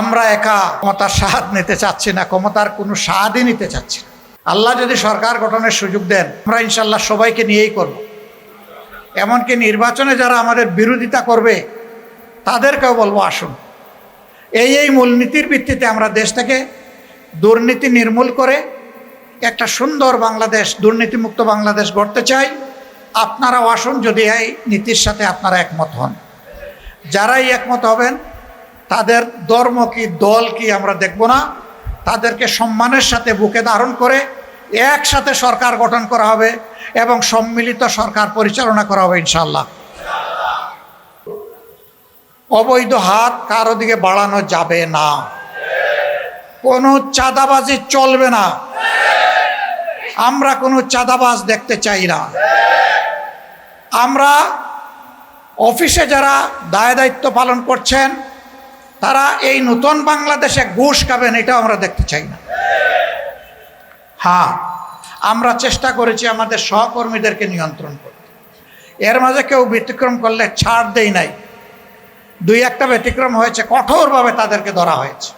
আমরা একা ক্ষমতার সাহায্য নিতে চাচ্ছি না, ক্ষমতার কোনো সাহায্যই নিতে চাচ্ছি না। আল্লাহ যদি সরকার গঠনের সুযোগ দেন, আমরা ইনশাল্লাহ সবাইকে নিয়েই করব। এমনকি নির্বাচনে যারা আমাদের বিরোধিতা করবে, তাদেরকেও বলব আসুন। এই এই মূলনীতির ভিত্তিতে আমরা দেশ থেকে দুর্নীতি নির্মূল করে একটা সুন্দর বাংলাদেশ, দুর্নীতিমুক্ত বাংলাদেশ গড়তে চাই। আপনারাও আসুন যদি এই নীতির সাথে আপনারা একমত হন। যারাই একমত হবেন তাদের ধর্ম কি, দল কি আমরা দেখব না। তাদেরকে সম্মানের সাথে বুকে ধারণ করে একসাথে সরকার গঠন করা হবে এবং সম্মিলিত সরকার পরিচালনা করা হবে ইনশাল্লাহ অবৈধ হাত কারও দিকে বাড়ানো যাবে না। কোনো চাঁদাবাজি চলবে না। আমরা কোনো চাঁদাবাজ দেখতে চাই না। আমরা অফিসে যারা দায় দায়িত্ব পালন করছেন তারা এই নতুন বাংলাদেশে ঘুষ খাবেন, এটাও আমরা দেখতে চাই না। হ্যাঁ আমরা চেষ্টা করেছি আমাদের সহকর্মীদেরকে নিয়ন্ত্রণ করতে। এর মাঝে কেউ ব্যতিক্রম করলে ছাড় দেই নাই। দুই একটা ব্যতিক্রম হয়েছে, কঠোরভাবে তাদেরকে ধরা হয়েছে,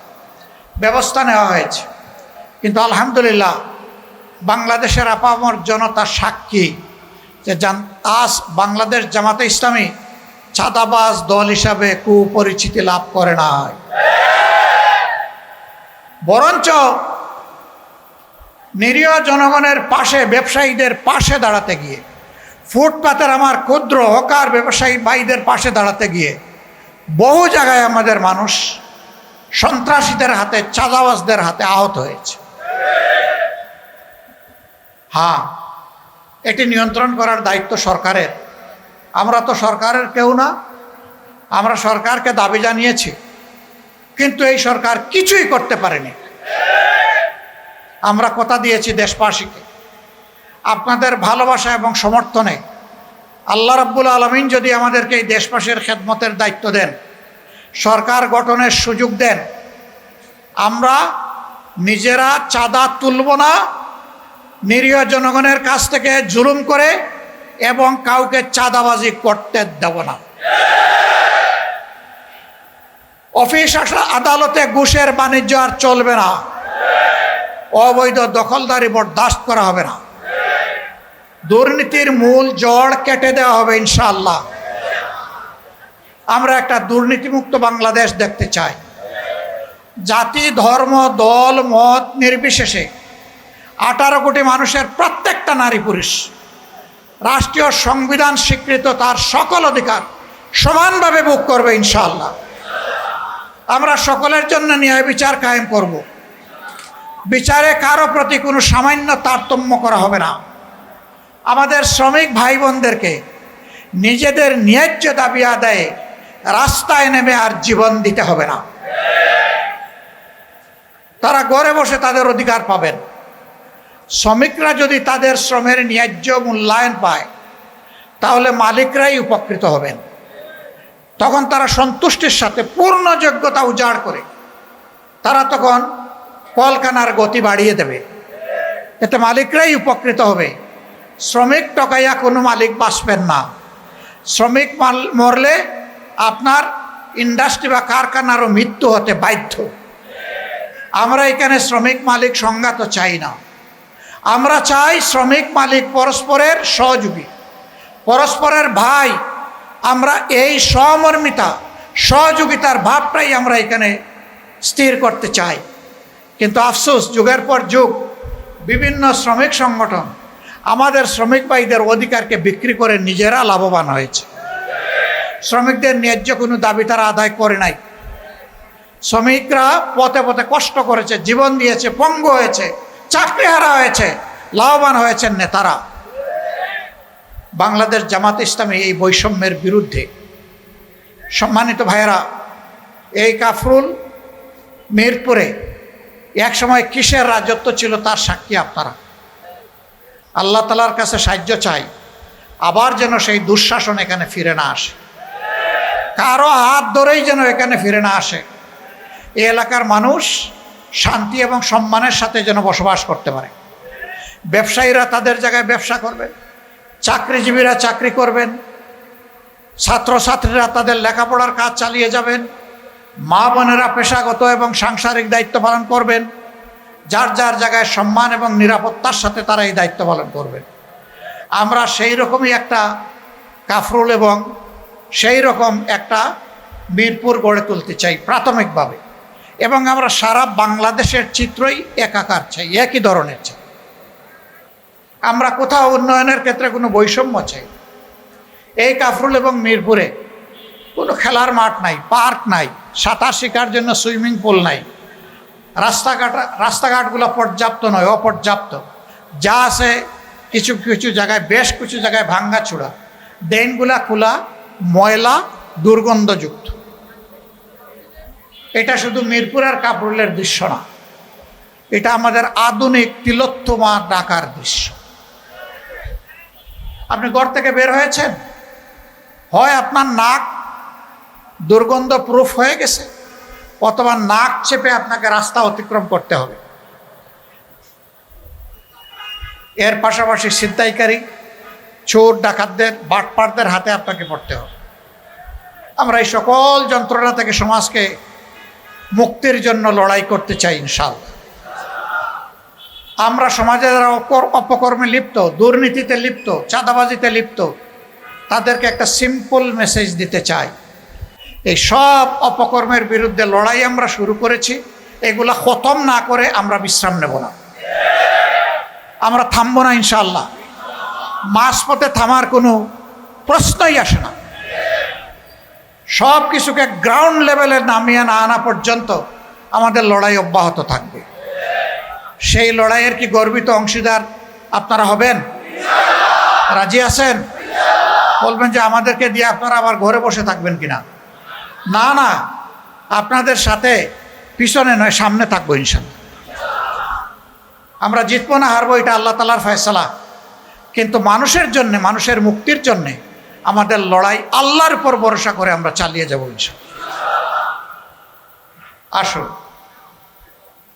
ব্যবস্থা নেওয়া হয়েছে। কিন্তু আলহামদুলিল্লাহ, বাংলাদেশের আপামর জনতা সাক্ষী যে আজ বাংলাদেশ জামাতে ইসলামী চাঁদাবাজ দল হিসাবে কুপরিচিতি লাভ করে নাই। বরঞ্চ নিরীহ জনগণের পাশে, ব্যবসায়ীদের পাশে দাঁড়াতে গিয়ে, ফুটপাতের আমার ক্ষুদ্র হকার ব্যবসায়ী ভাইদের পাশে দাঁড়াতে গিয়ে, বহু জায়গায় আমাদের মানুষ সন্ত্রাসীদের হাতে, চাঁদাবাজদের হাতে আহত হয়েছে। হ্যাঁ এটি নিয়ন্ত্রণ করার দায়িত্ব সরকারের। আমরা তো সরকারের কেউ না, আমরা সরকারকে দাবি জানিয়েছি, কিন্তু এই সরকার কিছুই করতে পারেনি। আমরা কথা দিয়েছি দেশবাসীকে, আপনাদের ভালোবাসা এবং সমর্থনে, আল্লাহ রাব্বুল আলমিন যদি আমাদেরকে এই দেশবাসীর খেদমতের দায়িত্ব দেন, সরকার গঠনের সুযোগ দেন, আমরা নিজেরা চাঁদা তুলব না, নিরীহ জনগণের কাছ থেকে জুলুম করে এবং কাউকে চাঁদাবাজি করতে দেব না। অফিস আসা আদালতে ঘুষের বাণিজ্য আর চলবে না। অবৈধ দখলদারি বরদাস্ত করা হবে না। দুর্নীতির মূল জড় কেটে দেওয়া হবে ইনশাআল্লাহ। আমরা একটা দুর্নীতিমুক্ত বাংলাদেশ দেখতে চাই। জাতি, ধর্ম, দল, মত নির্বিশেষে আঠারো কোটি মানুষের প্রত্যেকটা নারী পুরুষ রাষ্ট্রীয় সংবিধান স্বীকৃত তার সকল অধিকার সমানভাবে ভোগ করবে ইনশাআল্লাহ। আমরা সকলের জন্য ন্যায় বিচার কায়েম করব। বিচারে কারও প্রতি কোনো সামান্য তারতম্য করা হবে না। আমাদের শ্রমিক ভাই বোনদেরকে নিজেদের ন্যায্য দাবি আদায়ে রাস্তায় নেমে আর জীবন দিতে হবে না। তারা ঘরে বসে তাদের অধিকার পাবেন। শ্রমিকরা যদি তাদের শ্রমের ন্যায্য মূল্যায়ন পায়, তাহলে মালিকরাই উপকৃত হবেন। তখন তারা সন্তুষ্টির সাথে পূর্ণ যোগ্যতা উজাড় করে। তারা তখন কলকানার গতি বাড়িয়ে দেবে। এতে মালিকরাই উপকৃত হবে। শ্রমিক টকাইয়া কোনো মালিক বাঁচবেন না। শ্রমিক মাল মরলে আপনার ইন্ডাস্ট্রি বা কারখানারও মৃত্যু হতে বাধ্য। আমরা এখানে শ্রমিক মালিক সংঘাত চাই না। আমরা চাই শ্রমিক মালিক পরস্পরের সহযোগী। পরস্পরের ভাই, আমরা এই সমর্মিতা সহযোগিতার ভাবটাই আমরা এখানে স্থির করতে চাই। কিন্তু আফসোস, যুগের পর যুগ, বিভিন্ন শ্রমিক সংগঠন আমাদের শ্রমিক ভাইদের অধিকারকে বিক্রি করে নিজেরা লাভবান হয়েছে। শ্রমিকদের ন্যায্য কোনো দাবি তারা আদায় করে নাই। শ্রমিকরা পথে পথে কষ্ট করেছে, জীবন দিয়েছে, পঙ্গ হয়েছে। চাকরি হারা হয়েছে, লাভবান হয়েছেন নেতারা। বাংলাদেশ জামাত ইসলামী এই বৈষম্যের বিরুদ্ধে সম্মানিত ভাইয়েরা, এই কাফরুল মিরপুরে এক সময় কিসের রাজত্ব ছিল তার সাক্ষী আপনারা। আল্লাহ তালার কাছে সাহায্য চাই, আবার যেন সেই দুঃশাসন এখানে ফিরে না আসে। কারও হাত ধরেই যেন এখানে ফিরে না আসে। এই এলাকার মানুষ শান্তি এবং সম্মানের সাথে যেন বসবাস করতে পারে। ব্যবসায়ীরা তাদের জায়গায় ব্যবসা করবেন চাকরিজীবীরা চাকরি করবেন, ছাত্রছাত্রীরা তাদের লেখাপড়ার কাজ চালিয়ে যাবেন, মা বোনেরা পেশাগত এবং সাংসারিক দায়িত্ব পালন করবেন, যার যার জায়গায় সম্মান এবং নিরাপত্তার সাথে তারা এই দায়িত্ব পালন করবেন। আমরা সেই রকমই একটা কাফরুল এবং সেই রকম একটা মিরপুর গড়ে তুলতে চাই প্রাথমিকভাবে। এবং আমরা সারা বাংলাদেশের চিত্রই একাকার চাই, একই ধরনের চাই। আমরা কোথাও উন্নয়নের ক্ষেত্রে কোনো বৈষম্য চাই এই কাফরুল এবং মিরপুরে কোনো খেলার মাঠ নাই, পার্ক নাই, সাঁতার শেখার জন্য সুইমিং পুল নাই। রাস্তাঘাট, রাস্তাঘাটগুলো পর্যাপ্ত নয়, অপর্যাপ্ত। যা আছে কিছু কিছু জায়গায়, বেশ কিছু জায়গায় ভাঙ্গা চূড়া ড্রেনগুলা খোলা, ময়লা, দুর্গন্ধযুক্ত। এটা শুধু মিরপুরের কাপড়ের দৃশ্য না। এটা আমাদের আধুনিক তিলোত্তমা ডাকার দৃশ্য। আপনি ঘর থেকে বের হয়েছেন? হয় আপনার নাক দুর্গন্ধ প্রুফ হয়ে গেছে? অথবা নাক চেপে আপনাকে রাস্তা অতিক্রম করতে হবে। এর পাশাপাশি ছিনতাইকারী, চোর, ডাকাতদের বাটপাটদের হাতে আপনাকে পড়তে হবে। আমরা এই সকল যন্ত্রণা থেকে সমাজকে মুক্তির জন্য লড়াই করতে চাই ইনশাল্লাহ আমরা সমাজে যারা অপকর্মে লিপ্ত, দুর্নীতিতে লিপ্ত, চাঁদাবাজিতে লিপ্ত, তাদেরকে একটা সিম্পল মেসেজ দিতে চাই। এই সব অপকর্মের বিরুদ্ধে লড়াই আমরা শুরু করেছি, এগুলা খতম না করে আমরা বিশ্রাম নেব না। আমরা থামবো না ইনশাল্লাহ মাঝপথে থামার কোনো প্রশ্নই আসে না। সব কিছুকে গ্রাউন্ড লেভেলে নামিয়ে না আনা পর্যন্ত আমাদের লড়াই অব্যাহত থাকবে। সেই লড়াইয়ের কি গর্বিত অংশীদার আপনারা হবেন? রাজি আছেন? বলবেন যে আমাদেরকে দিয়ে আপনারা আবার ঘরে বসে থাকবেন কিনা? না না। আপনাদের সাথে পিছনে নয়, সামনে থাকব ইনশাল্লাহ আমরা জিতবো না, হারবো, এটা আল্লাহ তালার ফয়সলা। কিন্তু মানুষের জন্যে, মানুষের মুক্তির জন্যে আমাদের লড়াই আল্লাহর উপর ভরসা করে আমরা চালিয়ে যাব আসুন।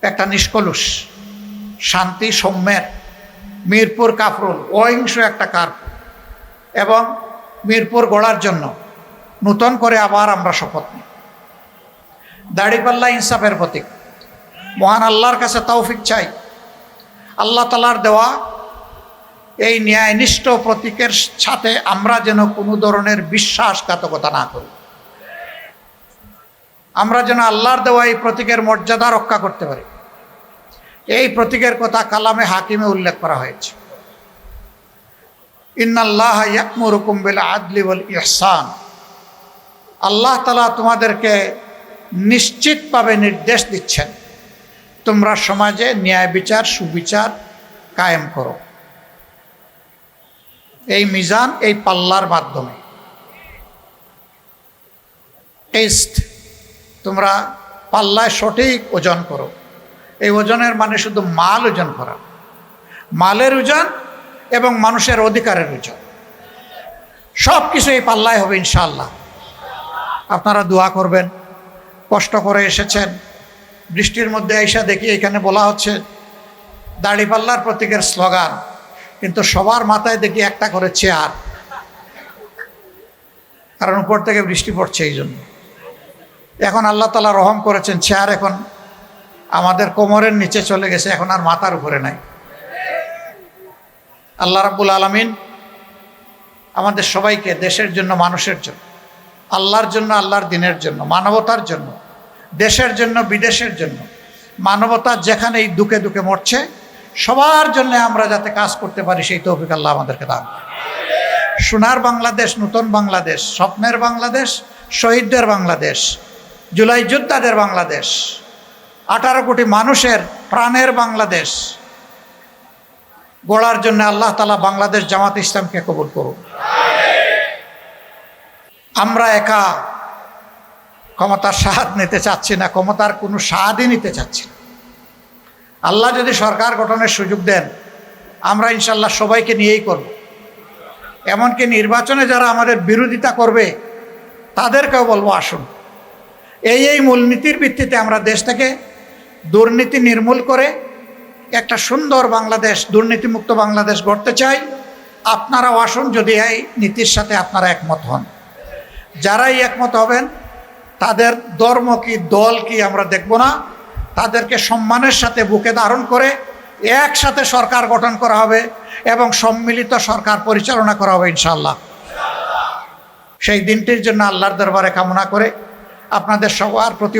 একটা নিষ্কলুষ, শান্তি, সৌম্যের, মিরপুর কাফরুল, অহিংস একটা কার এবং মিরপুর গড়ার জন্য নূতন করে আবার আমরা শপথ নিই। দাড়িপাল্লা ইনসাফের প্রতীক। মহান আল্লাহর কাছে তৌফিক চাই। আল্লাহ তালার দেওয়া এই ন্যায়নিষ্ঠ প্রতীকের সাথে আমরা যেন কোনো ধরনের বিশ্বাসঘাতকতা না করি। আমরা যেন আল্লাহর দেওয়া এই প্রতীকের মর্যাদা রক্ষা করতে পারি। এই প্রতীকের কথা কালামে হাকিমে উল্লেখ করা হয়েছে। ইন্নাল্লাহ ইয়াকমুরুকুম বিল আদলি ওয়াল ইহসান। আল্লাহ তালা তোমাদেরকে নিশ্চিতভাবে নির্দেশ দিচ্ছেন, তোমরা সমাজে ন্যায় বিচার, সুবিচার কায়েম করো। এই মিজান এই পাল্লার মাধ্যমে। টেস্ট, তোমরা পাল্লায় সঠিক ওজন করো। এই ওজনের মানে শুধু মাল ওজন করা। মালের ওজন এবং মানুষের অধিকারের ওজন। সব কিছু এই পাল্লায় হবে ইনশাল্লাহ আপনারা দোয়া করবেন। কষ্ট করে এসেছেন। বৃষ্টির মধ্যে এসে দেখি এখানে বলা হচ্ছে দাড়িপাল্লার প্রতীকের স্লোগান। কিন্তু সবার মাথায় দেখি একটা করে চেয়ার কারণ উপর থেকে বৃষ্টি পড়ছে এই জন্য। এখন আল্লাহ তালা রহম করেছেন চেয়ার এখন আমাদের কোমরের নিচে চলে গেছে, এখন আর মাথার উপরে নাই। আল্লাহ রাব্বুল আলমিন আমাদের সবাইকে দেশের জন্য, মানুষের জন্য, আল্লাহর জন্য, আল্লাহর দিনের জন্য, মানবতার জন্য, দেশের জন্য, বিদেশের জন্য, মানবতা যেখানে এই দুঃখে দুঃখে মরছে সবার জন্য আমরা যাতে কাজ করতে পারি, সেই তৌফিক আল্লাহ আমাদেরকে দান সোনার বাংলাদেশ, নতুন বাংলাদেশ, স্বপ্নের বাংলাদেশ, শহীদদের বাংলাদেশ, জুলাই যোদ্ধাদের বাংলাদেশ, আঠারো কোটি মানুষের প্রাণের বাংলাদেশ, গড়ার জন্য আল্লাহ তালা বাংলাদেশ জামাত ইসলামকে কবুল করুন। আমরা একা ক্ষমতার স্বাদ নিতে চাচ্ছি না, ক্ষমতার কোনো স্বাদই নিতে চাচ্ছি না। আল্লাহ যদি সরকার গঠনের সুযোগ দেন, আমরা ইনশাল্লাহ সবাইকে নিয়েই করব। এমনকি নির্বাচনে যারা আমাদের বিরোধিতা করবে, তাদেরকেও বলব আসুন। এই এই মূলনীতির ভিত্তিতে আমরা দেশ থেকে দুর্নীতি নির্মূল করে একটা সুন্দর বাংলাদেশ, দুর্নীতিমুক্ত বাংলাদেশ গড়তে চাই। আপনারাও আসুন, যদি এই নীতির সাথে আপনারা একমত হন। যারাই একমত হবেন, তাদের ধর্ম কি, দল কি আমরা দেখব না। তাদেরকে সম্মানের সাথে বুকে ধারণ করে একসাথে সরকার গঠন করা হবে এবং সম্মিলিত সরকার পরিচালনা করা হবে ইনশাল্লাহ সেই দিনটির জন্য আল্লাহর দরবারে কামনা করে আপনাদের সবার প্রতি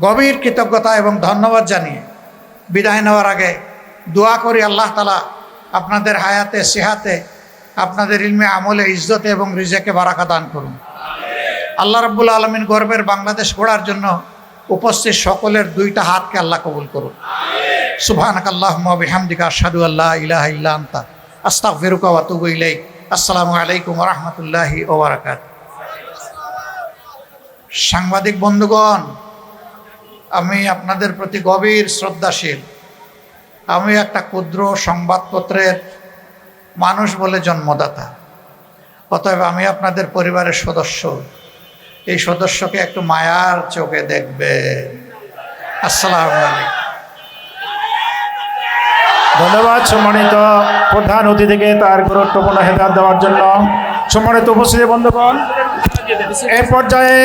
গভীর কৃতজ্ঞতা এবং ধন্যবাদ জানিয়ে বিদায় নেওয়ার আগে দোয়া করি আল্লাহ তালা আপনাদের হায়াতে, সেহাতে, আপনাদের ইলমে আমলে, ইজ্জতে এবং রিজেকে বারাকা দান করুন। আল্লাহ রব্বুল আলমিন গর্বের বাংলাদেশ গড়ার জন্য উপস্থিত সকলের দুইটা হাতকে আল্লাহ কবুল করুন। সুবহানাক আল্লাহুম্মা বিহামদিকা আশহাদু আল্লা ইলাহা ইল্লা আনতা, আস্তাগফিরুকা ওয়া আতুবু ইলাইক। আসসালামু আলাইকুম ওয়া রাহমাতুল্লাহি সাংবাদিক বন্ধুগণ, আমি আপনাদের প্রতি গভীর শ্রদ্ধাশীল। আমি একটা ক্ষুদ্র সংবাদপত্রের মানুষ বলে জন্মদাতা। অতএব আমি আপনাদের পরিবারের সদস্য। এই সদস্যকে একটু মায়ার চোখে দেখবেন আসসালাম ধন্যবাদ সম্মানিত প্রধান অতিথিকে তার গুরুত্বপূর্ণ হেদার দেওয়ার জন্য। সম্মানিত উপস্থিতি বন্ধুগণ এই পর্যায়ে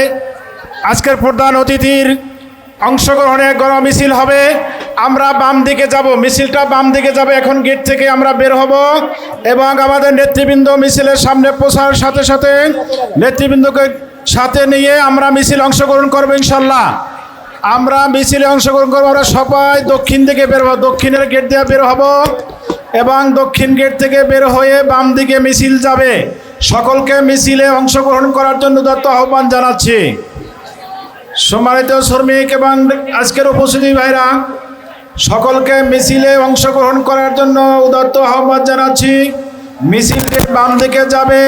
আজকের প্রধান অতিথির অংশগ্রহণে গণ মিছিল হবে। আমরা বাম দিকে যাব, মিছিলটা বাম দিকে যাবে। এখন গেট থেকে আমরা বের হব এবং আমাদের নেতৃবৃন্দ মিছিলের সামনে পৌঁছার সাথে সাথে নেতৃবৃন্দকে সাথে নিয়ে আমরা মিছিল অংশগ্রহণ করব ইনশাল্লাহ। আমরা মিছিলে অংশগ্রহণ করব, আমরা সবাই দক্ষিণ দিকে বের হব, দক্ষিণের গেট দিয়ে বের হব এবং দক্ষিণ গেট থেকে বের হয়ে বাম দিকে মিছিল যাবে। সকলকে মিছিলে অংশগ্রহণ করার জন্য দত্ত আহ্বান জানাচ্ছি। সম্মানিত শ্রমিক এবং আজকের উপস্থিতি ভাইরা, সকলকে মিছিলে অংশগ্রহণ করার জন্য উদাত্ত আহ্বান জানাচ্ছি। মিছিলটি বাম দিকে যাবে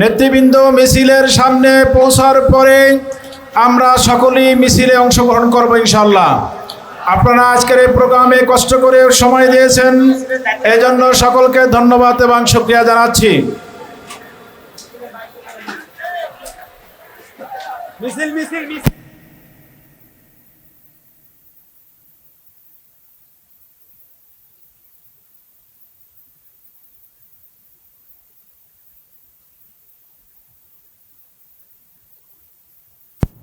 নেতৃবৃন্দ মিছিলের সামনে পৌঁছার পরে আমরা সকলেই মিছিলে অংশগ্রহণ করব ইনশাল্লাহ আপনারা আজকের এই প্রোগ্রামে কষ্ট করে সময় দিয়েছেন, এজন্য জন্য সকলকে ধন্যবাদ এবং শুক্রিয়া জানাচ্ছি। মিছিল মিছিল মিছিল।